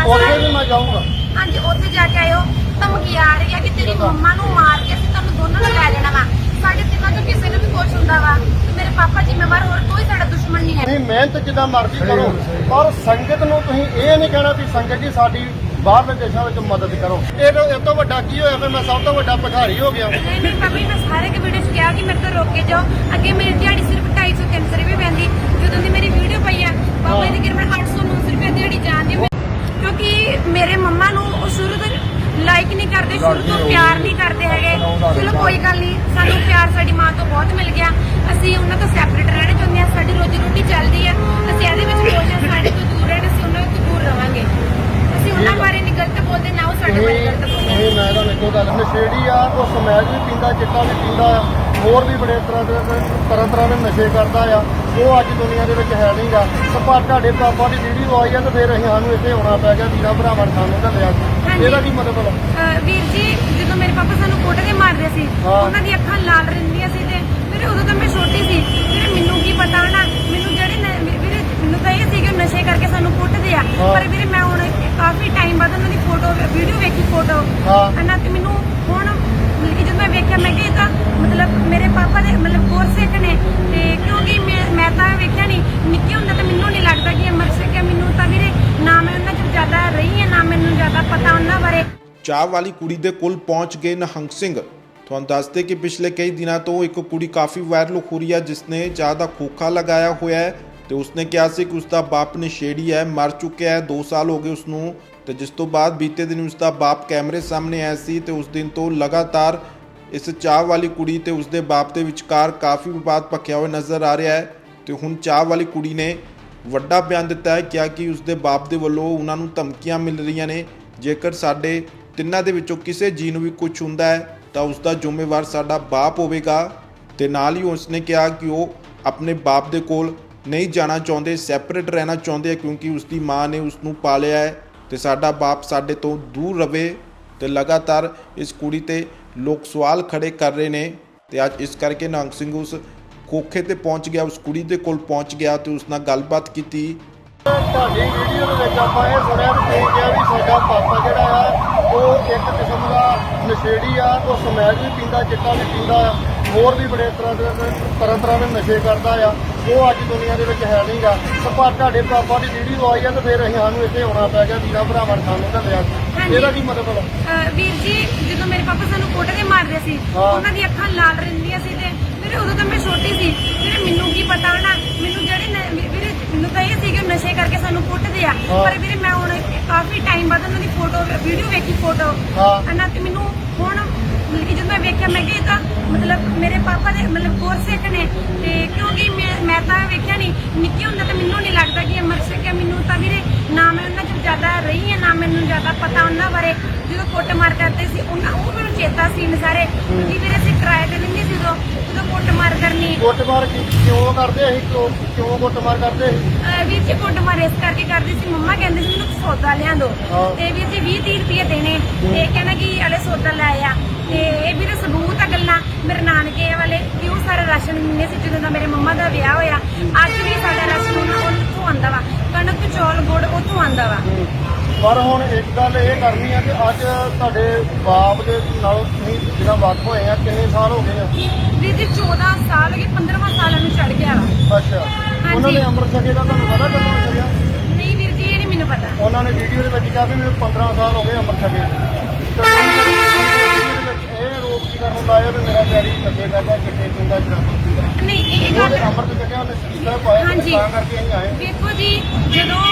14 ਉੱਥੇ ਸਾਲ ਵੀ ਮੈਂ ਜਾਊਂਗਾ। ਹਾਂਜੀ ਉੱਥੇ ਜਾ ਕੇ ਆਇਓ। ਧਮਕੀ ਆ ਰਹੀ ਆ ਕਿ ਤੇਰੀ ਮੰਮਾ ਨੂੰ ਮਾਰ ਕੇ ਅਸੀਂ ਤੁਹਾਨੂੰ ਦੋਨਾਂ ਨੂੰ ਲੈ ਜਾਣਾ ਵਾ। ਸਾਡੇ ਤਿੰਨਾਂ ਚੋਂ ਕਿਸੇ ਨੂੰ ਵੀ ਕੁਛ ਹੁੰਦਾ ਵਾ। ਤੇ ਮੇਰੇ ਪਾਪਾ ਜ਼ਿੰਮੇਵਾਰ ਹੋਰ ਕੋਈ ਸਾਡਾ ਦੁਸ਼ਮਣ ਨਹੀਂ ਹੈ। ਤੁਸੀਂ ਮਿਹਨਤ ਜਿੱਦਾਂ ਮਰਜ਼ੀ ਕਰੋ। ਪਰ ਸੰਗਤ ਨੂੰ ਤੁਸੀਂ ਇਹ ਨਹੀਂ ਕਹਿਣਾ ਵੀ ਸੰਗਤ ਜੀ ਸਾਡੀ ਬਾਹਰਲੇ ਦੇਸ਼ਾਂ ਵਿੱਚ ਮਦਦ ਕਰੋ। ਇਹ ਤੋਂ ਇਹ ਤੋਂ ਵੱਡਾ ਕੀ ਹੋਇਆ ਫਿਰ? ਮੈਂ ਸਭ ਤੋਂ ਵੱਡਾ ਭਿਖਾਰੀ ਹੋ ਗਿਆ। ਨਹੀਂ ਨਹੀਂ ਜੀ ਮੈਂ ਸਾਰੇ ਕੇ ਵੀਡੀਓ 'ਚ ਕਿਹਾ ਕਿ ਮੇਰੇ ਤੋਂ ਰੋਕ ਕੇ ਜਾਓ। ਅੱਗੇ ਮੇਰੀ ਦਿਹਾੜੀ ਸਿਰਫ 250 300 ਰੁਪਏ ਪੈਂਦੀ। ਜਦੋਂ ਦੀ ਮੇਰੀ ਵੀਡੀਓ ਪਈ ਆ ਪਾਪਾ ਜੀ ਦੀ ਕਿਰਪਾ 800 900 ਰੁਪਏ ਦਿਹਾੜੀ ਜਾਂਦੀ ਕਿਉਂਕਿ ਮੇਰੇ ਮੰਮਾ ਨੂੰ ਉਹ ਸ਼ੁਰੂ ਤੋਂ ਲਾਈਕ ਨਹੀਂ ਕਰਦੇ ਸ਼ੁਰੂ ਤੋਂ ਪਿਆਰ ਨਹੀਂ ਕਰਦੇ ਹੈਗੇ। ਨਸ਼ੇ ਕਰਦਾ ਆ ਉਹ ਅੱਜ ਦੁਨੀਆ ਦੇ ਵਿੱਚ ਹੈ ਨਹੀਂਗਾ ਪਰ ਤੁਹਾਡੇ ਪਾਪਾ ਦੀ ਵੀਡੀਓ ਆਈ ਆ ਤੇ ਫਿਰ ਅਸੀਂ ਸਾਨੂੰ ਇੱਥੇ ਆਉਣਾ ਪੈ ਗਿਆ ਵੀਰਾ ਭਰਾਵਾਂ ਨੇ ਸਾਨੂੰ ਘੱਲਿਆ। ਇਹਦਾ ਕੀ ਮਤਲਬ ਆ? ਵੀਰ ਜੀ ਜਦੋਂ ਮੇਰੇ ਪਾਪਾ ਸਾਨੂੰ ਕੁੱਟਦੇ ਮਾਰਦੇ ਸੀ। ਉਹਨਾਂ ਦੀ ਅੱਖਾਂ ਲਾਲ ਰਹਿੰਦੀਆਂ ਸੀ ਤੇ ਵੀਰੇ ਉਦੋਂ ਤਾਂ ਮੈਂ ਛੋਟੀ ਸੀ ਵੀਰੇ ਮੈਨੂੰ ਕੀ ਪਤਾ ਨਾ ਮੈਨੂੰ ਜਿਹੜੇ ਵੀਰੇ ਮੈਨੂੰ ਤਾਂ ਇਹ ਸੀ ਕਿ ਨਸ਼ੇ ਕਰਕੇ ਸਾਨੂੰ ਕੁੱਟਦੇ ਆ। ਪਰ ਵੀਰੇ ਮੈਂ ਹੁਣ ਕਾਫੀ ਟਾਈਮ ਬਾਅਦ ਉਹਨਾਂ ਦੀ ਫੋਟੋ ਵੀਡੀਓ ਵੇਖੀ ਫੋਟੋ ਹਾਂ। ਹਨਾ ਤੇ ਮੈਨੂੰ ਹੁਣ ਮਤਲਬ ਕਿ ਜਦੋਂ ਮੈਂ ਵੇਖਿਆ ਮੈਂ ਕਿ ਇਹ ਤਾਂ ਮਤਲਬ ਮੇਰੇ ਪਾਪਾ ਦੇ ਮਤਲਬ ਗੁਰਸਿੱਖ ਨੇ ਤੇ ਕਿਉਂਕਿ ਮੈਂ ਮੈਂ ਤਾਂ ਵੇਖਿਆ ਨਹੀਂ ਨਿੱਕੀ ਹੁੰਦਾ ਤਾਂ ਮੈਨੂੰ ਨਹੀਂ ਲੱਗਦਾ ਕਿ ਅਮਰ ਸਿੰਘ ਹੈ ਮੈਨੂੰ ਤਾਂ ਵੀਰੇ ਨਾ ਮੈਂ ਉਹਨਾਂ ਚ ਜ਼ਿਆਦਾ ਰਹੀ ਹਾਂ ਨਾ ਮੈਨੂੰ ਜ਼ਿਆਦਾ ਪਤਾ ਉਹਨਾਂ ਬਾਰੇ। ਚਾਹ ਵਾਲੀ ਕੁੜੀ ਦੇ ਕੋਲ ਪਹੁੰਚ ਗਏ ਨਹੰਗ ਸਿੰਘ। ਤੁਹਾਨੂੰ ਦੱਸਦੇ ਕਿ ਪਿਛਲੇ ਕਈ ਦਿਨਾਂ ਤੋਂ ਇੱਕ ਕੁੜੀ ਕਾਫੀ ਵਾਇਰਲ ਹੋ ਰਹੀ ਹੈ ਜਿਸ ਨੇ ਚਾਹ ਦਾ ਖੋਖਾ ਲਗਾਇਆ ਹੋਇਆ ਹੈ ਤੇ ਉਸਨੇ ਕਿਹਾ ਸੀ ਕਿ ਉਸਦਾ ਬਾਪ ਨਸ਼ੇੜੀ ਹੈ, ਮਰ ਚੁੱਕਿਆ ਹੈ 2 ਸਾਲ ਹੋ ਗਏ ਉਸ ਨੂੰ ਤੇ ਜਿਸ ਤੋਂ ਬਾਅਦ ਬੀਤੇ ਦਿਨ ਉਸਦਾ ਬਾਪ ਕੈਮਰੇ ਸਾਹਮਣੇ ਆਇਆ ਸੀ ਤੇ ਉਸ ਦਿਨ ਤੋਂ ਲਗਾਤਾਰ ਇਸ ਚਾਹ ਵਾਲੀ ਕੁੜੀ ਤੇ ਉਸਦੇ ਬਾਪ ਦੇ ਵਿਚਕਾਰ ਕਾਫੀ ਵਿਵਾਦ ਭਖਿਆ ਹੋਇਆ ਨਜ਼ਰ ਆ ਰਿਹਾ ਹੈ ਤੇ ਹੁਣ ਚਾਹ ਵਾਲੀ ਕੁੜੀ ਨੇ ਵੱਡਾ ਬਿਆਨ ਦਿੱਤਾ ਹੈ, ਕਿਹਾ ਕਿ ਉਸਦੇ ਬਾਪ ਦੇ ਵੱਲੋਂ ਉਹਨਾਂ ਨੂੰ ਧਮਕੀਆਂ ਮਿਲ ਰਹੀਆਂ ਨੇ ਜੇਕਰ ਸਾਡੇ ਤਿੰਨਾਂ ਦੇ ਵਿੱਚੋਂ ਕਿਸੇ ਜੀ ਨੂੰ ਵੀ ਕੁਝ ਹੁੰਦਾ ਹੈ, ਤਾਂ ਉਸ ਦਾ ਜ਼ਿੰਮੇਵਾਰ ਸਾਡਾ ਬਾਪ ਹੋਵੇਗਾ। ਤੇ ਨਾਲ ਹੀ ਉਸਨੇ ਕਿਹਾ ਕਿ ਉਹ ਆਪਣੇ ਬਾਪ ਦੇ ਕੋਲ ਨਹੀਂ ਜਾਣਾ ਚਾਹੁੰਦੇ ਸੈਪਰੇਟ ਰਹਿਣਾ ਚਾਹੁੰਦੇ ਕਿਉਂਕਿ ਉਸ ਦੀ ਮਾਂ ਨੇ ਉਸ ਨੂੰ ਪਾਲਿਆ ਹੈ ਤੇ ਸਾਡਾ ਬਾਪ ਸਾਡੇ ਤੋਂ ਦੂਰ ਰਵੇ ਤੇ ਲਗਾਤਾਰ ਇਸ ਕੁੜੀ ਤੇ ਲੋਕ ਸਵਾਲ ਖੜੇ ਕਰ ਰਹੇ ਨੇ। ਤੇ ਅੱਜ ਇਸ ਕਰਕੇ ਨੰਗ ਸਿੰਘ ਉਸ ਖੋਖੇ ਤੇ ਪਹੁੰਚ ਗਿਆ, ਉਸ ਕੁੜੀ ਦੇ ਕੋਲ ਪਹੁੰਚ ਗਿਆ ਤੇ ਉਸ ਨਾਲ ਗੱਲਬਾਤ ਕੀਤੀ। ਤੁਹਾਡੀ ਵੀਡੀਓ ਦੇ ਵਿੱਚ ਆਪਾਂ ਇਹ ਸੁਣਿਆ ਕਿ ਤੁਸੀਂ ਕਿਹਾ ਵੀ ਸਾਡਾ ਪਾਪਾ ਜਿਹੜਾ ਆ ਉਹ ਇੱਕ ਕਿਸਮ ਦਾ ਨਸ਼ੇੜੀ ਆ ਉਹ ਸਮੈਕ ਵੀ ਪੀਂਦਾ ਚਿੱਟਾ ਵੀ ਪੀਂਦਾ ਆ ਹੋਰ ਵੀ ਬੜੇ ਤਰ੍ਹਾਂ ਦੇ ਤਰ੍ਹਾਂ ਤਰ੍ਹਾਂ ਦੇ ਨਸ਼ੇ ਕਰਦਾ ਆ। ਉਹ ਅੱਜ ਦੁਨੀਆ ਦੇ ਵਿੱਚ ਹੈ ਨਹੀਂਗਾ ਤੇ ਪਰ ਤੁਹਾਡੇ ਪਾਪਾ ਦੀ ਵੀਡੀਓ ਆਈ ਆ ਤੇ ਫਿਰ ਅਸੀਂ ਸਾਨੂੰ ਇੱਥੇ ਆਉਣਾ ਪੈ ਗਿਆ ਵੀਰਾ ਭਰਾਵਾਂ ਨੇ ਸਾਨੂੰ ਘੱਲਿਆ। ਇਹਦਾ ਕੀ ਮਤਲਬ ਵੀਰ ਜੀ ਜਦੋਂ ਮੇਰੇ ਪਾਪਾ ਸਾਨੂੰ ਕੁੱਟਦੇ ਮਾਰਦੇ ਸੀ। ਉਹਨਾਂ ਦੀ ਅੱਖਾਂ ਲਾਲ ਰਹਿੰਦੀਆਂ ਸੀ ਤੇ ਵੀਰੇ ਉਦੋਂ ਤਾਂ ਮੈਂ ਛੋਟੀ ਸੀ। ਵੀਰੇ ਮੈਨੂੰ ਕੀ ਪਤਾ ਨਾ ਮੈਨੂੰ ਜਿਹੜੇ ਵੀ- ਤਾਂ ਇਹ ਸੀ ਕਿ ਨਸ਼ੇ ਕਰਕੇ ਸਾਨੂੰ ਕੁੱਟਦੇ ਆ। ਪਰ ਵੀਰੇ ਮੈਂ ਹੁਣ ਕਾਫੀ ਟਾਈਮ ਬਾਅਦ ਉਹਨਾਂ ਦੀ ਫੋਟੋ ਵੀਡੀਓ ਵੇਖੀ ਫੋਟੋ ਹਾਂ। ਹਨਾ ਤੇ ਮੈਨੂੰ ਹੁਣ ਮਤਲਬ ਕਿ ਜਦੋਂ ਮੈਂ ਵੇਖਿਆ ਮੈਂ ਕਿ ਇਹ ਤਾਂ ਮਤਲਬ ਮੇਰੇ ਪਾਪਾ ਦੇ ਮਤਲਬ ਗੁਰਸਿੱਖ ਨੇ ਤੇ ਕਿਉਂਕਿ ਮੈਂ ਮੈਂ ਤਾਂ ਵੇਖਿਆ ਨਹੀਂ ਨਿੱਕੀ ਹੁੰਦਾ ਤਾਂ ਮੈਨੂੰ ਨਹੀਂ ਲੱਗਦਾ ਕਿ ਅਮਰ ਸਿੰਘ ਹੈ ਮੈਨੂੰ ਤਾਂ ਵੀਰੇ ਨਾ ਮੈਂ ਉਹਨਾਂ ਚ ਜ਼ਿਆਦਾ ਰਹੀ ਹਾਂ ਨਾ ਮੈਨੂੰ ਜ਼ਿਆਦਾ ਪਤਾ ਉਹਨਾਂ ਬਾਰੇ। ਜਦੋਂ ਕੁੱਟਮਾਰ ਕਰਦੇ ਸੀ ਉਹਨਾਂ ਉਹ ਮੈਨੂੰ ਚੇਤਾ ਸੀ ਸਾਰੇ। ਕਿ ਵੀਰੇ ਅਸੀਂ ਕਿਰਾਏ ਤੇ ਲੈਂਦੇ ਉਦੋਂ ਜਦੋਂ ਕੁੱਟਮਾਰ ਕਰਨੀ। ਕੁੱਟਮਾਰ ਕੀ- ਕਿਉਂ ਕਰਦੇ ਅਸੀਂ? ਕਿਉਂ ਕਿਉਂ ਕੁੱਟਮਾਰ ਕਰਦੇ ਅਸੀਂ? ਅਹ ਵੀਰ ਜੀ ਕੁੱਟਮਾਰ ਇਸ ਕਰਕੇ ਕਰਦੀ ਸੀ ਮੰਮਾ ਕਹਿੰਦੇ ਸੀ ਮੈਨੂੰ ਸੌਦਾ ਲਿਆ ਦੋ ਹਾਂ। ਤੇ ਵੀਰ ਜੀ 20 30 ਰੁਪਏ ਦੇਣੇ। ਤੇ ਕਹਿੰਦਾ ਕਿ ਹਲੇ ਸੌਦਾ ਲੈ ਆ। ਤੇ ਇਹ ਵੀਰੇ ਸਬੂਤ ਆ ਗੱਲਾਂ। ਮੇਰੇ ਨਾਨਕੇ ਵਾਲੇ ਕਿ ਉਹ ਸਾਰਾ ਰਾਸ਼ਨ ਦਿੰਦੇ ਸੀ ਜਦੋਂ ਦਾ ਮੇਰੇ ਮੰਮਾ ਦਾ ਵਿਆਹ ਹੋਇਆ। ਅੱਜ ਵੀ ਸਾਡਾ ਰਾਸ਼ਨ ਉਹਨਾਂ ਉੱਥੋਂ ਆਂਦਾ ਵਾ। ਕਣਕ ਚੌਲ ਗੁੜ ਉੱਥੋਂ ਆਂਦਾ ਵਾ। ਪਰ ਹੁਣ ਇੱਕ ਗੱਲ ਇਹ ਕਰਨੀ ਆ ਕਿ ਅੱਜ ਤੁਹਾਡੇ ਬਾਪ ਦੇ ਨਾਲ ਤੁਸੀਂ ਜਿਹੜਾ ਵੱਖ ਹੋਏ ਆ ਕਿੰਨੇ ਸਾਲ ਹੋ ਗਏ ਆ? ਵੀਰ ਜੀ 14 ਸਾਲ ਕਿ 15ਵਾਂ ਸਾਲਾਂ ਨੂੰ ਚੜ ਗਿਆ ਵਾ। ਅੱਛਾ। ਉਹਨਾਂ ਨੇ ਅੰਮ੍ਰਿਤ ਛਕੇ ਦਾ ਤੁਹਾਨੂੰ ਪਤਾ ਕਦੋਂ ਛਕਿਆ ਨਹੀਂ ਵੀਰ ਜੀ ਇਹ ਨਹੀਂ ਮੈਨੂੰ ਪਤਾ। ਉਹਨਾਂ ਨੇ ਵੀਡੀਓ ਦੇ ਵਿੱਚ ਕਿਹਾ ਵੀ ਮੈਨੂੰ 15 ਸਾਲ ਹੋ ਗਏ ਅੰਮ੍ਰਿਤ ਛਕੇ ਇਹ ਰੋਕ ਕੀ ਕਰਨ ਲਾਇਆ ਵੀ ਮੇਰਾ ਡੈਡੀ ਨਸ਼ੇ ਕਰਦਾ ਚਿੱਟੇ ਪੀਂਦਾ ਨਹੀਂ ਇਹ ਗੱਲ ਅੰਮ੍ਰਿਤ ਛਕਿਆ ਉਹਨੇ ਪਾਇਆ। ਤਾਂ ਕਰਕੇ ਅਸੀਂ ਆਏ। ਵੇਖੋ ਜੀ ਜਦੋਂ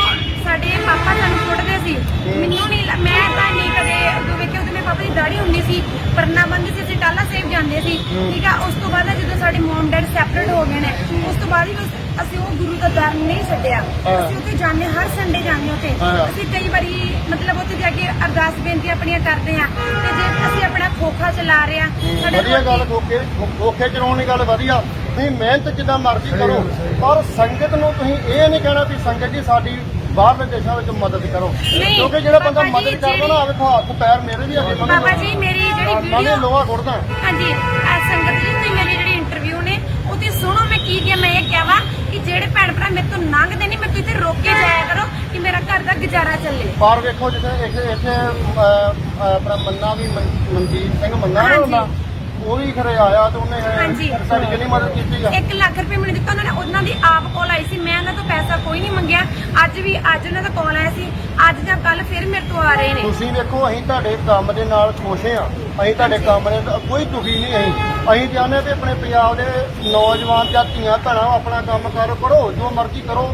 ਸਾਡੇ ਪਾਪਾ ਸਾਨੂੰ ਕੁੱਟਦੇ ਸੀ। ਮੈਨੂੰ ਨਹੀਂ ਲ- ਮੈਂ ਤਾਂ ਨਹੀਂ ਕਦੇ ਉਦੋਂ ਵੇਖਿਆ ਉਦੋਂ ਮੇਰੇ ਪਾਪਾ ਦੀ ਦਾੜੀ ਹੁੰਦੀ ਸੀ ਪਰਨਾ ਬੰਦੀ ਸੀ ਅਸੀਂ ਟਾਲਾ ਸੇਵ ਜਾਂਦੇ ਸੀ ਠੀਕ ਆ? ਉਸ ਤੋਂ ਬਾਅਦ ਜਦੋਂ ਸਾਡੇ ਮਮ ਡੈਡ ਸੈਪਰੇਟ ਹੋ ਗਏ ਨੇ ਉਸ ਤੋਂ ਬਾਅਦ ਹੀ ਬਸ ਅਸੀਂ ਉਹ ਗੁਰੂ ਦਾ ਦਰ ਨਹੀਂ ਛੱਡਿਆ। ਹਾਂ। ਅਸੀਂ ਉੱਥੇ ਜਾਂਦੇ ਹਰ ਸੰਡੇ ਜਾਂਦੇ ਉੱਥੇ। ਹਾਂ। ਅਸੀਂ ਕਈ ਵਾਰੀ ਮਤਲਬ ਉੱਥੇ ਜਾ ਕੇ ਅਰਦਾਸ ਬੇਨਤੀ ਆਪਣੀਆਂ ਕਰਦੇ ਆ ਤੇ ਜੇ ਅਸੀਂ ਆਪਣਾ ਖੋਖਾ ਚਲਾ ਰਹੇ ਆ ਵਧੀਆ ਗੱਲ ਖੋਖੇ ਖੋਖੇ ਚਲਾਉਣ ਦੀ ਗੱਲ ਵਧੀਆ। ਤੁਸੀਂ ਮਿਹਨਤ ਜਿੱਦਾਂ ਮਰਜ਼ੀ ਕਰੋ ਪਰ ਸੰਗਤ ਨੂੰ ਤੁਸੀਂ ਇਹ ਨਹੀਂ ਕਹਿਣਾ ਵੀ ਸੰਗਤ ਜੀ ਸਾਡੀ ਬਾਹਰਲੇ ਦੇਸ਼ਾਂ ਵਿੱਚ ਮਦਦ ਕਰੋ। ਨਹੀਂ, ਕਿਉਂਕਿ ਜਿਹੜਾ ਬੰਦਾ ਬਾਬਾ ਜੀ, ਮਦਦ ਕਰਦਾ ਨਾ ਆਵੇ ਹੱਥ ਪੈਰ ਮੇਰੇ ਵੀ ਮੈਂ ਬਾਬਾ ਜੀ ਮੇਰੀ ਜਿਹੜੀ ਮੈਂ ਵੀਡੀਓ ਲੋਹਾ ਕੁੱਟਦਾ ਹਾਂਜੀ ਆਹ ਸੰਗਤ ਜੀ ਤੁਸੀਂ ਮੇਰੀ ਜਿਹੜੀ ਇੰਟਰਵਿਊ ਨੇ ਉਹਦੀ ਸੁਣੋ ਮੈਂ ਕੀ ਕਿਹਾ ਮੈਂ ਇਹ ਕਿਹਾ ਵਾ ਕਿ ਜਿਹੜੇ ਭੈਣ ਭਰਾ ਮੇਰੇ ਤੋਂ ਲੰਘਦੇ ਨਹੀਂ ਮੈਂ ਕਿਤੇ ਰੋਕ ਕੇ ਜਾਇਆ ਕਰੋ ਕਿ ਮੇਰਾ ਘਰ ਦਾ ਗੁਜ਼ਾਰਾ ਚੱਲੇ। ਪਰ ਵੇਖੋ ਜਿੱਥੇ ਇੱਥੇ ਇੱਥੇ ਅਹ, ਅਹ, ਆਪਣਾ ਮੰਨਾ ਵੀ ਮਨ- ਮਨਜੀਤ ਸਿੰਘ ਮੰਨਾ ਨਾ ਹਾਂਜੀ। ਉਹ ਵੀ ਖਰੇ ਆਇਆ ਤੇ ਉਹਨੇ ਹਾਂਜੀ। ਸਾਡੀ ਕਿੰਨੀ ਮਦਦ ਕੀਤੀ ਆ? 1 ਲੱਖ ਰੁਪਏ ਮੈਨੂੰ ਦਿੱਤਾ ਉਹਨਾਂ ਨੇ ਉਹਨਾਂ ਦੀ ਆਪ ਕਾਲ ਆਈ ਸੀ। ਮੈਂ ਉਹਨਾਂ ਤੋਂ ਪੈਸਾ ਕੋਈ ਨਹੀਂ ਮੰਗਿਆ। ਅੱਜ ਵੀ ਅੱਜ ਉਹਨਾਂ ਦਾ ਕਾਲ ਆਇਆ ਸੀ। ਅੱਜ ਜਾਂ ਕੱਲ ਫਿਰ ਮੇਰੇ ਤੋਂ ਆ ਰਹੇ ਨੇ। ਤੁਸੀਂ ਵੇਖੋ ਅਸੀਂ ਤੁਹਾਡੇ ਕੰਮ ਦੇ ਨਾਲ ਖੁਸ਼ ਹਾਂ। ਅਸੀਂ ਤੁਹਾਡੇ ਕੰਮ ਦੇ ਨਾਲ ਕੋਈ ਦੁਖੀ ਨਹੀਂ ਅਸੀਂ। ਅਸੀਂ ਚਾਹੁੰਦੇ ਕਿ ਆਪਣੇ ਪੰਜਾਬ ਦੇ ਨੌਜਵਾਨ ਜਾਂ ਧੀਆਂ ਭੈਣਾਂ ਆਪਣਾ ਕੰਮ ਕਰ ਕਰੋ ਜੋ ਮਰਜ਼ੀ ਕਰੋ।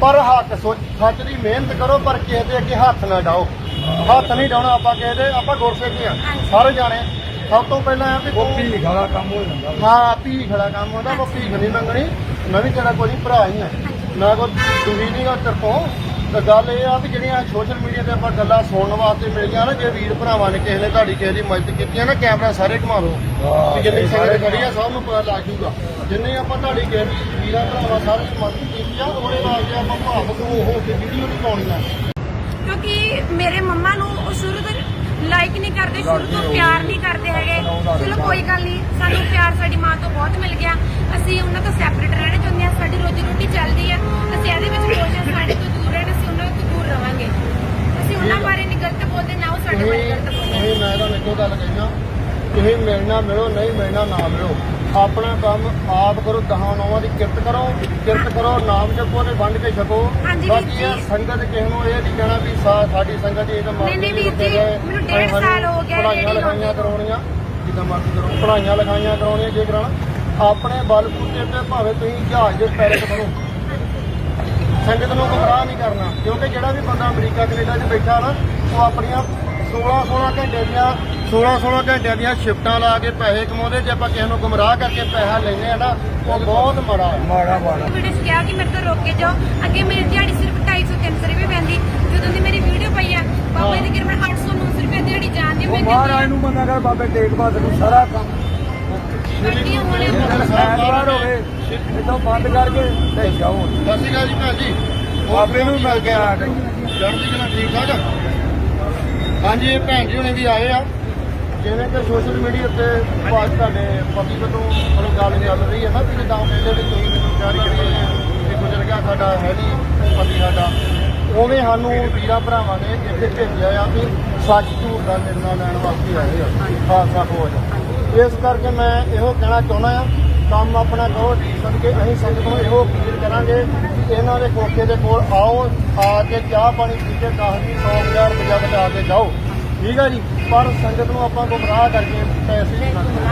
ਪਰ ਹੱਕ ਸੋਚ ਸੱਚ ਦੀ ਮਿਹਨਤ ਕਰੋ ਪਰ ਕਿਸੇ ਦੇ ਅੱਗੇ ਹੱਥ ਨਾ ਡਾਓ। ਹੱਥ ਨਹੀਂ ਡਾਉਣਾ ਆਪਾਂ ਕਿਸੇ ਦੇ ਆਪਾਂ ਗੁਰਸਿੱਖੀ ਆ ਸਾਰੇ ਜਾਣੇ ਸਭ ਤੋਂ ਪਹਿਲਾਂ ਆ ਵੀ ਤੂੰ ਭੀਖ ਵਾਲਾ ਕੰਮ ਹੋ ਜਾਂਦਾ। ਹਾਂ ਭੀਖ ਵਾਲਾ ਕੰਮ ਹੁੰਦਾ ਉਹ ਭੀਖ ਨਹੀਂ ਮੰਗਣੀ। ਮੈਂ ਵੀ ਤੇਰਾ ਕੋਈ ਭਰਾ ਹੀ ਆ ਨਾ ਕੋਈ ਦੁਖੀ ਨਹੀਂ ਗਾ ਤੇਰੇ ਤੋਂ ਗੱਲ ਇਹ ਆ ਵੀ ਜਿਹੜੀਆਂ ਸੋਸ਼ਲ ਮੀਡੀਆ ਤੇ ਆਪਾਂ ਗੱਲਾਂ ਸੁਣਨ ਵਾਸਤੇ ਮਿਲੀਆਂ ਨਾ ਜੇ ਵੀਰ ਭਰਾਵਾਂ ਨੇ ਕਿਸੇ ਨੇ ਤੁਹਾਡੀ ਕਿਸੇ ਦੀ ਮਦਦ ਕੀਤੀ ਆ ਨਾ ਕੈਮਰਾ ਸਾਰੇ ਘੁਮਾ ਲਓ ਕਿ ਜਿੰਨੀ ਸੰਗਤ ਖੜੀ ਆ ਸਭ ਨੂੰ ਪਤਾ ਲੱਗ ਜੂਗਾ ਜਿੰਨੇ ਆਪਾਂ ਤੁਹਾਡੀ ਕਿਸੇ ਦੀ ਵੀਰਾਂ ਭਰਾਵਾਂ ਸਾਰੇ ਦੀ ਮਦਦ ਕੀਤੀ ਆ ਉਹਦੇ ਵਾਸਤੇ ਆਪਾਂ ਭਾਵਕ ਹੋ ਹੋ ਕੇ ਵੀਡੀਓ ਨਹੀਂ ਪਾਉਣੀ ਆ। ਕਿਉਂਕਿ ਮੇਰੇ ਮੰਮਾ ਨੂੰ ਉਹ ਸ਼ੁਰੂ ਲਾਈਕ ਨਹੀਂ ਕਰਦੇ ਸ਼ੁਰੂ ਤੋਂ ਪਿਆਰ ਨਹੀਂ ਕਰਦੇ ਹੈਗੇ। ਚਲੋ ਕੋਈ ਗੱਲ ਨਹੀਂ ਸਾਨੂੰ ਪਿਆਰ ਸਾਡੀ ਮਾਂ ਤੋਂ ਬਹੁਤ ਮਿਲ ਗਿਆ। ਅਸੀਂ ਉਹਨਾਂ ਤੋਂ ਸੈਪਰੇਟ ਰਹਿਣਾ ਚਾਹੁੰਦੇ ਹਾਂ ਸਾਡੀ ਰੋਜੀ ਰੋਟੀ ਚੱਲਦੀ ਹੈ। ਅਸੀਂ ਇਹਦੇ ਵਿੱਚ ਹਾਂ ਸਾਡੇ ਤੋਂ ਦੂਰ ਰਹਿਣਾ ਅਸੀਂ ਉਹਨਾਂ ਤੋਂ ਦੂਰ ਰਵਾਂਗੇ। ਅਸੀਂ ਉਹਨਾਂ ਬਾਰੇ ਨਹੀਂ ਗਲਤ ਬੋਲਦੇ ਨਾ ਉਹ ਸਾਡੇ ਬਾਰੇ ਗਲਤ ਬੋਲਦੇ। ਮੈਂ ਤੁਹਾਨੂੰ ਇੱਕੋ ਗੱਲ ਕਹਿਣਾ ਤੁਸੀਂ ਮਿਲਣਾ ਮਿਲੋ ਨਹੀਂ ਮਿਲਣਾ ਨਾ ਮਿਲੋ। ਆਪਣਾ ਕੰਮ ਆਪ ਕਰੋ ਦਹਾਂ ਨੌਵਾਂ ਦੀ ਕਿਰਤ ਕਰੋ ਕਿਰਤ ਕਰੋ ਨਾਮ ਜਪੋ ਤੇ ਵੰਡ ਕੇ ਛਕੋ। ਹਾਂਜੀ ਵੀਰ ਬਾਕੀ ਇਹ ਜੀ। ਸੰਗਤ ਕਿਸੇ ਨੂੰ ਇਹ ਨਹੀਂ ਕਹਿਣਾ ਵੀ ਸਾ- ਸਾਡੀ ਸੰਗਤ ਇਹ ਤਾਂ ਨਹੀਂ, ਨਹੀਂ ਵੀਰ ਜੀ, ਮੈਨੂੰ ਡੇਢ ਸਾਲ ਹੋ ਗਿਆ ਪੜਾਈਆਂ ਜਿਹੜੀ ਲਿਖਾਈਆਂ ਲਾਉਂਦੇ। ਕਰਾਉਣੀਆਂ ਜਿੱਦਾਂ ਮਰਜ਼ੀ ਕਰੋ। ਪੜਾਈਆਂ ਲਿਖਾਈਆਂ ਕਰਾਉਣੀਆਂ ਜੇ ਕਰਾਉਣਾ। ਆਪਣੇ ਬਲ ਬੂਤੇ ਤੇ ਭਾਵੇਂ ਤੁਸੀਂ ਜਹਾਜ਼ ਦੇ ਪੈਰਟ ਬਣੋ। ਸੰਗਤ ਨੂੰ ਗੁੰਮਰਾਹ ਨਹੀਂ ਕਰਨਾ ਕਿਉਂਕਿ ਜਿਹੜਾ ਵੀ ਬੰਦਾ ਅਮਰੀਕਾ ਕੈਨੇਡਾ 'ਚ ਬੈਠਾ ਨਾ ਉਹ ਆਪਣੀਆਂ 16 16 ਘੰਟੇ ਦੀਆਂ 16 16 ਘੰਟਿਆਂ ਦੀਆਂ ਸ਼ਿਫਟਾਂ ਲਾ ਕੇ ਪੈਸੇ ਕਮਾਉਂਦੇ ਜੇ ਆਪਾਂ ਕਿਸੇ ਨੂੰ ਗੁੰਮਰਾਹ ਕਰਕੇ ਪੈਸਾ ਲੈਨੇ ਆ ਨਾ ਉਹ ਬਹੁਤ ਮਾੜਾ ਹੈ। ਮਾੜਾ ਮਾੜਾ। ਵੀਡੀਓ 'ਚ ਕਿਹਾ ਕਿ ਮੇਰੇ ਤੋਂ ਰੋਕ ਕੇ ਜਾਓ। ਅੱਗੇ ਮੇਰੀ ਦਿਹਾੜੀ ਸਿਰਫ 250 300 ਰੁਪਏ ਪੈਂਦੀ। ਜਦੋਂ ਦੀ ਮੇਰੀ ਵੀਡੀਓ ਪਈ ਆ ਬਾਬਾ ਜੀ ਦੀ ਕਿਰਪਾ ਨਾਲ 800 900 ਰੁਪਏ ਦਿਹਾੜੀ ਜਾਂਦੀ ਮੈਂ ਮਹਾਰਾਜ ਨੂੰ ਮੰਨਿਆ ਕਰ ਬਾਬੇ ਤੇਗ ਬਹਾਦਰ ਨੂੰ ਸਾਰਾ ਕੰਮ। ਹਾਂ ਹੁਣ ਐਤਵਾਰ ਹੋਵੇ ਇਦੋਂ ਬੰਦ ਕਰਕੇ ਤੇ ਜਾਓ। ਸਤਿ ਸ਼੍ਰੀ ਅਕਾਲ ਜੀ ਭੈਣ ਜੀ। ਬਾਬੇ ਨੂੰ ਮਿਲ ਕੇ ਆ ਗਏ। ਚੜ੍ਹਦੀ ਕਲਾ ਠੀਕ ਠਾਕ ਹਾਂਜੀ ਇਹ ਭੈਣ ਜੀ ਹੁਣੇ ਵੀ ਆਏ ਆ। ਜਿਵੇਂ ਕਿ ਸੋਸ਼ਲ ਮੀਡੀਆ ਤੇ ਬਾਅਦ ਤੁਹਾਡੇ ਪਤੀ ਵੱਲੋਂ ਮਤਲਬ ਗੱਲ ਚੱਲ ਰਹੀ ਹੈ ਨਾ ਕਿ ਜਿੱਦਾਂ ਉਹ ਕਹਿੰਦੇ ਵੀ ਤੁਸੀਂ ਮੈਨੂੰ ਕਹਿੰਦੇ ਵੀ ਗੁਜ਼ਰ ਗਿਆ ਸਾਡਾ ਹੈ ਨਹੀਂ, ਪਤੀ ਸਾਡਾ। ਉਵੇਂ ਸਾਨੂੰ ਵੀਰਾਂ ਭਰਾਵਾਂ ਨੇ ਇੱਥੇ ਭੇਜਿਆ ਆ ਵੀ ਸੱਚ ਝੂਠ ਦਾ ਨਿਰਣਾ ਲੈਣ ਵਾਸਤੇ ਆਏ ਆ। ਖਾਲਸਾ ਫੌਜ ਇਸ ਕਰਕੇ ਮੈਂ ਇਹੋ ਕਹਿਣਾ ਚਾਹੁੰਦਾ ਆ ਕੰਮ ਆਪਣਾ ਕਰੋ ਸਦਕੇ ਅਸੀਂ ਸੰਗਤ ਨੂੰ ਇਹੋ ਅਪੀਲ ਕਰਾਂਗੇ ਕਿ ਇਹਨਾਂ ਦੇ ਕੋਠੇ ਦੇ ਕੋਲ ਆਓ ਆ ਕੇ ਚਾਹ ਪਾਣੀ ਪੀ ਕੇ 10 ਦੀ 100000 ਰੁਪਇਆ ਬਚਾ ਕੇ ਜਾਓ। ਠੀਕ ਹੈ ਜੀ? ਪਰ ਸੰਗਤ ਨੂੰ ਆਪਾਂ ਗੁੰਮਰਾਹ ਕਰਕੇ ਪੈਸੇ ਨਹੀਂ ਖਾਣੇ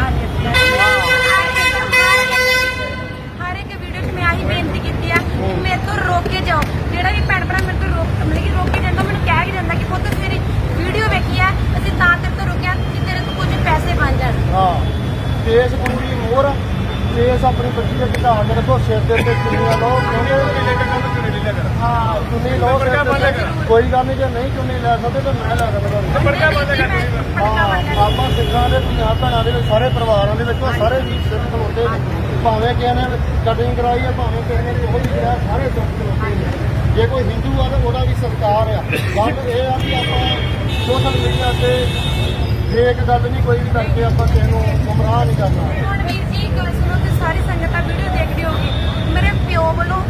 ਹਰ ਇੱਕ ਵੀਡੀਓ 'ਚ ਮੈਂ ਆਹੀ ਬੇਨਤੀ ਕੀਤੀ ਆ ਕਿ ਮੇਰੇ ਤੋਂ ਰੋਕ ਕੇ ਜਾਓ ਜਿਹੜਾ ਵੀ ਭੈਣ ਭਰਾ ਮੇਰੇ ਤੋਂ ਰੋਕ ਮਤਲਬ ਕਿ ਰੋਕ ਕੇ ਜਾਂਦਾ ਮੈਨੂੰ ਕਹਿ ਕੇ ਜਾਂਦਾ ਕਿ ਪੁੱਤ ਤੇਰੀ ਵੀਡੀਓ ਵੇਖੀ ਆ ਅਸੀਂ ਤਾਂ ਤੇਰੇ ਤੋਂ ਰੁਕਿਆ ਕਿ ਤੇਰੇ ਤੋਂ ਕੁਝ ਪੈਸੇ ਬਣ ਜਾਣ ਹਾਂ ਕੇਸ ਪੂਰੀ ਮੋਹਰ ਕੇਸ ਆਪਣੀ ਬੱਚੀ ਦੇ ਰੱਖੋ ਸਿਰ ਦੇ ਉੱਤੇ ਚੁੰਨੀਆਂ ਲਓ ਹਾਂ ਚੁੰਨੀ ਲਓ ਸਿਰ ਦੇ ਉੱਤੇ। ਕੋਈ ਗੱਲ ਨਹੀਂ ਜੇ ਨਹੀਂ ਚੁੰਨੀ ਲੈ ਸਕਦੇ ਤਾਂ ਮੈਂ ਲੈ ਸਕਦਾ ਬੜਕਾ ਹਾਂ ਆਪਾਂ ਸਿੱਖਾਂ ਦੇ ਪੰਜਾਬ ਭੈਣਾਂ ਦੇ ਵਿੱਚ ਸਾਰੇ ਪਰਿਵਾਰਾਂ ਦੇ ਵਿੱਚ ਉਹ ਸਾਰੇ ਵੀਰ ਸਿਰ ਖਲੋਤੇ ਨੇ ਭਾਵੇਂ ਕਿਸੇ ਨੇ ਕਟਿੰਗ ਕਰਾਈ ਹੈ ਭਾਵੇਂ ਕਿਸੇ ਨੇ ਕੋਈ ਵੀ ਕਰਾਇਆ ਸਾਰੇ ਸਿਰ ਖਲੋਤੇ ਨੇ ਜੇ ਕੋਈ ਹਿੰਦੂ ਆ ਤਾਂ ਉਹਦਾ ਵੀ ਸਤਿਕਾਰ ਆ ਗੱਲ ਇਹ ਆ ਵੀ ਆਪਾਂ ਸੋਸ਼ਲ ਮੀਡੀਆ ਤੇ ਫੇਕ ਗੱਲ ਨਹੀਂ ਕੋਈ ਵੀ ਕਰਕੇ ਆਪਾਂ ਕਿਸੇ ਨੂੰ ਗੁੰਮਰਾਹ ਨਹੀਂ ਕਰਨਾ। ਹੁਣ ਵੀਰ ਜੀ ਗੱਲ ਸੁਣੋ ਤੇ ਸਾਰੀ ਸੰਗਤਾਂ ਵੀਡੀਓ ਦੇਖਦੀ ਹੋਗੀ ਮੇਰੇ ਪਿਓ ਵੱਲੋਂ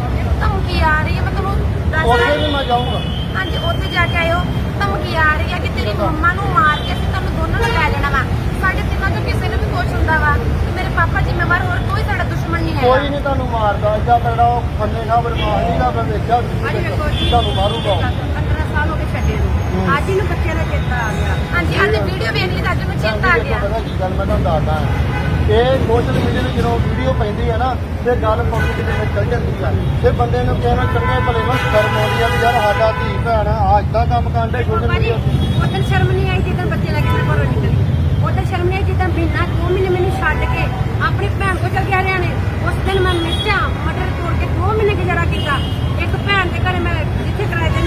ਧਮਕੀ ਆ ਰਹੀ ਹੈ ਮੈਂ ਤੁਹਾਨੂੰ ਦੱਸ ਉਹਦੇ ਵੀ ਮੈਂ ਜਾਊਂਗਾ। ਹਾਂਜੀ ਉੱਥੇ ਜਾ ਕੇ ਆਇਓ ਧਮਕੀ ਆ ਰਹੀ ਹੈ ਕਿ ਤੇਰੀ ਮੰਮਾ ਨੂੰ ਮਾਰ ਕੇ ਅਸੀਂ ਤੁਹਾਨੂੰ ਦੋਨਾਂ ਨੂੰ ਲੈ ਜਾਣਾ ਵਾ। ਸਾਡੇ ਤਿੰਨਾਂ ਚੋਂ ਕਿਸੇ ਨੂੰ ਵੀ ਕੁਝ ਹੁੰਦਾ ਵਾ ਤੇ ਮੇਰੇ ਪਾਪਾ ਜ਼ਿੰਮੇਵਾਰ ਹੋਰ ਕੋਈ ਸਾਡਾ ਦੁਸ਼ਮਣ ਨਹੀਂ ਕੋਈ ਹੈਗਾ ਨਹੀਂ ਤੁਹਾਨੂੰ ਮਾਰਦਾ ਇੱਦਾਂ ਤਗੜਾ ਉਹ ਖੰਨੇ ਖਾ ਬਰਮਾਨ ਨਹੀਂ ਦਾ ਮੈਂ ਵੇਖਿਆ ਹਾਂਜੀ ਵੇਖੋ ਜੀ ਤੁਹਾਨੂੰ ਮਾਰੂਗਾ ਉਹ। 15 ਸਾਲ ਹੋ ਗਏ ਛੱਡੇ ਨੂੰ ਅੱਜ ਇਹਨੂੰ ਦਾ ਚੇਤਾ ਆ ਗਿਆ। ਹਾਂਜੀ ਅੱਜ ਵੀਡੀਓ ਵੇਖ ਲਈ ਤਾਂ ਅੱਜ ਨੂੰ ਚੇਤਾ ਆ ਗਿਆ। ਪਤਾ ਕੀ ਗੱਲ ਮੈਂ ਤੁਹਾਨੂੰ ਦੱਸਦਾ ਹਾਂ। ਇਹ ਸੋਸ਼ਲ ਮੀਡੀਆ ਤੇ ਜਦੋਂ ਵੀਡੀਓ ਪੈਂਦੀ ਹੈ ਨਾ ਤੇ ਗੱਲ ਪਬਲਿਕ ਦੇ ਵਿੱਚ ਚੱਲ ਜਾਂਦੀ ਆ। ਤੇ ਬੰਦੇ ਨੂੰ ਕਹਿਣਾ ਚੰਗੇ ਭਲੇ ਨੂੰ ਸ਼ਰਮ ਆਉਂਦੀ ਆ ਵੀ ਯਾਰ ਸਾਡਾ ਧੀ ਭੈਣ ਆ ਇਦਾਂ ਕੰਮ ਕਰਦੇ ਸੋਸ਼ਲ ਭਾਜੀ ਮੀਡੀਆ ਉਦੋਂ ਸ਼ਰਮ ਨਹੀਂ ਆਈ ਜਦੋਂ ਬੱਚੇ ਲੈ ਕੇ ਮੈਂ ਘਰੋਂ ਨਿਕਲੀ। ਉਦੋਂ ਸ਼ਰਮ ਨਹੀਂ ਆਈ ਜਦੋਂ ਮਹੀਨਾ ਦੋ ਮਹੀਨੇ ਮੈਨੂੰ ਛੱਡ ਕੇ ਆਪਣੀ ਭੈਣ ਕੋਲ ਚਲ ਗਿਆ ਹਰਿਆਣੇ। ਉਸ ਦਿਨ ਮੈਂ ਮਿਰਚਾਂ ਮਟਰ ਤੋੜ ਕੇ ਦੋ ਮਹੀਨੇ ਗੁਜ਼ਾਰਾ ਕੀਤਾ। ਇੱਕ ਭੈਣ ਦੇ ਘਰੇ ਮੈਂ ਜਿੱਥੇ ਕਿਰਾਏ ਤੇ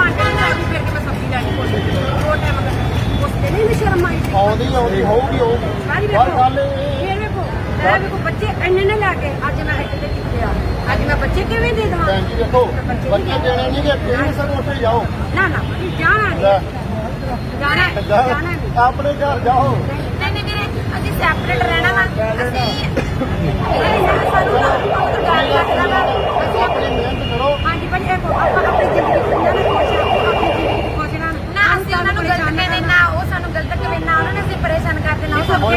ਉਹਨੇ ਮੈਂ ਭਾਂਡੇ ਲੈ ਕੇ ਫਿਰ ਕੇ ਮੈਂ ਸਬਜ਼ੀ ਲੈਣੀ ਕੋਲ ਦੋ ਟਾਈਮ ਕਰ ਉਸ ਦਿਨ ਹੀ ਮੈਨੂੰ ਸ਼ਰਮ ਆਈ। ਸੀ ਆਉਂਦੀ ਆਉਂਦੀ ਹੋਊਗੀ ਹੋਊਗੀ ਸਾਰੀ ਪਰ ਵੇਖੋ ਗੱਲ ਇਹ ਫੇਰ ਵੇਖੋ ਵੇਖੋ ਬੱਚੇ ਇੰਨੇ ਨੇ ਲੈ ਕੇ ਅੱਜ ਮੈਂ ਇੱਥੇ ਤੇ ਕਿੱਥੇ ਆ। ਅੱਜ ਮੈਂ ਬੱਚੇ ਕਿਵੇਂ ਦੇ ਦੇਵਾਂ? ਭੈਣ ਜੀ ਦੇਖੋ ਬੱਚੇ ਦੇਣੇ ਨਹੀਂ ਕਿ ਤੁਸੀਂ ਸਭ ਉੱਥੇ ਜਾਓ। ਨਾ ਨਾ ਜਾਣਾ ਲੈ, ਨਹੀਂ ਜਾਣਾ ਜਾ ਜਾਣਾ ਨਹੀਂ। ਆਪਣੇ ਘਰ ਜਾਓ। ਨਹੀਂ ਨਹੀਂ ਵੀਰੇ ਅਸੀਂ ਸੈਪਰੇਟ ਰਹਿਣਾ ਵਾ। ਅਸੀਂ ਸਾਨੂੰ ਨਾ ਬਹੁਤ ਡਰ ਲੱਗਦਾ ਵਾ। ਅਸੀਂ ਆਪਣੀ ਭਾਜੀ ਇਹ ਕੋ- ਆਪਾਂ ਆਪਣੀ ਜ਼ਿੰਦਗੀ ਚ ਇਹਨਾਂ ਨੂੰ ਖੁਸ਼ ਰੱਖੋ ਆਪਣੀ ਜ਼ਿੰਦਗੀ ਚ ਖੁਸ਼ ਰਹਿਣ ਨਾ ਅਸੀਂ ਉਹਨਾਂ ਨੂੰ ਗਲਤ ਕਹਿੰਦੇ ਨਾ ਉਹ ਸਾਨੂੰ ਗਲਤ ਕਹਿੰਦੇ ਨਾ ਉਹਨਾਂ ਨੇ ਅਸੀਂ ਪਰੇਸ਼ਾਨ ਕਰਦੇ ਨਾ ਉਹ ਸਾਨੂੰ